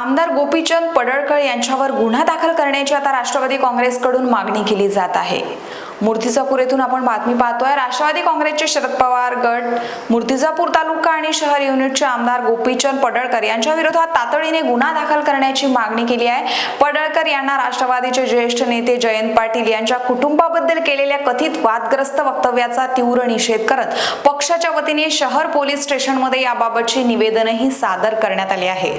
आमदार गोपीचंद पडळकर यांच्यावर गुन्हा दाखल करण्याची आता राष्ट्रवादी काँग्रेसकडून मागणी केली जात आहे. मूर्तिजापूर येथून आपण बातमी पाहतोय. राष्ट्रवादी काँग्रेसचे शरद पवार गट मूर्तिजापूर तालुका आणि शहर युनिटचे आमदार गोपीचंद पडळकर यांच्या विरोधात तातडीने गुन्हा दाखल करण्याची मागणी केली आहे. पडळकर यांना राष्ट्रवादीचे ज्येष्ठ नेते जयंत पाटील यांच्या कुटुंबाबद्दल केलेल्या कथित वादग्रस्त वक्तव्याचा तीव्र निषेध करत पक्षाच्या वतीने शहर पोलीस स्टेशनमध्ये याबाबतचे निवेदनही सादर करण्यात आले आहे.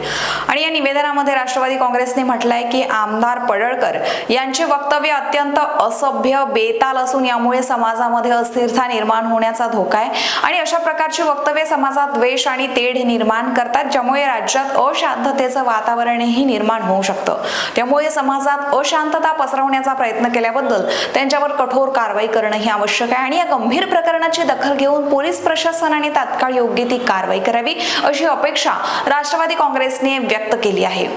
आणि या निवेदनामध्ये राष्ट्रवादी काँग्रेसने म्हटलंय की आमदार पडळकर यांचे वक्तव्य अत्यंत असभ्य बेताल असून यामुळे समाजामध्ये अस्थिरता निर्माण होण्याचा धोका आहे. आणि अशा प्रकारची वक्तव्य समाजात द्वेष आणि तेढ निर्माण करतात ज्यामुळे राज्यात अशांततेचं वातावरणही निर्माण होऊ शकतं. त्यामुळे समाजात अशांतता पसरवण्याचा प्रयत्न केल्याबद्दल त्यांच्यावर कठोर कारवाई करणंही आवश्यक आहे. आणि या गंभीर प्रकरणाची दखल घेऊन पोलीस प्रशासनाने तात्काळ योग्य ती कारवाई करावी अशी अपेक्षा राष्ट्रवादी काँग्रेसने व्यक्त केली आहे.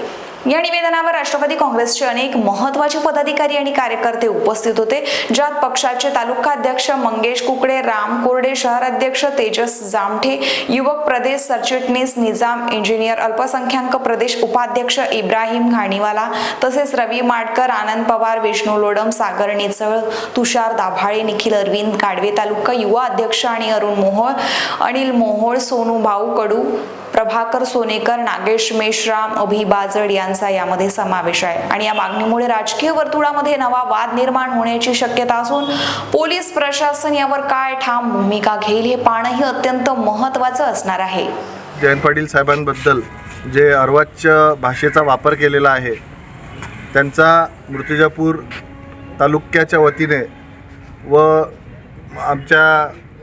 या निवेदनावर राष्ट्रवादी काँग्रेसचे अनेक महत्त्वाचे पदाधिकारी आणि कार्यकर्ते उपस्थित होते ज्यात पक्षाचे तालुका अध्यक्ष मंगेश कुकडे राम कोरडे शहर अध्यक्ष तेजस जामठे युवक प्रदेश सरचिटणीस निजाम इंजिनियर अल्पसंख्याक प्रदेश उपाध्यक्ष इब्राहिम घाणीवाला तसेच रवी माडकर आनंद पवार विष्णू लोडम सागर निचळ तुषार दाभाळे निखिल अरविंद गाडवे तालुका युवा अध्यक्ष आणि अरुण मोहोळ अनिल मोहोळ सोनू भाऊ कडू प्रभाकर सोनेकर नागेश मेश्राम अभि बाजड यांचा यामध्ये समावेश आहे. आणि या मागणीमुळे राजकीय वर्तुळामध्ये नवा वाद निर्माण होण्याची शक्यता असून पोलीस प्रशासन यावर काय ठाम भूमिका घेईल हे पाहणंही अत्यंत महत्वाचं असणार आहे. जयंत पाटील साहेबांबद्दल जे अर्वाच्य भाषेचा वापर केलेला आहे त्यांचा मृत्युजापूर तालुक्याच्या वतीने व आमच्या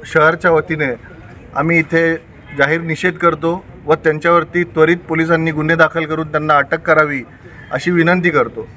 शहरच्या वतीने आम्ही इथे जाहीर निषेध करतो. व त्यांच्यावरती त्वरित पोलिसांनी गुन्हे दाखल करून त्यांना अटक करावी अशी विनंती करतो.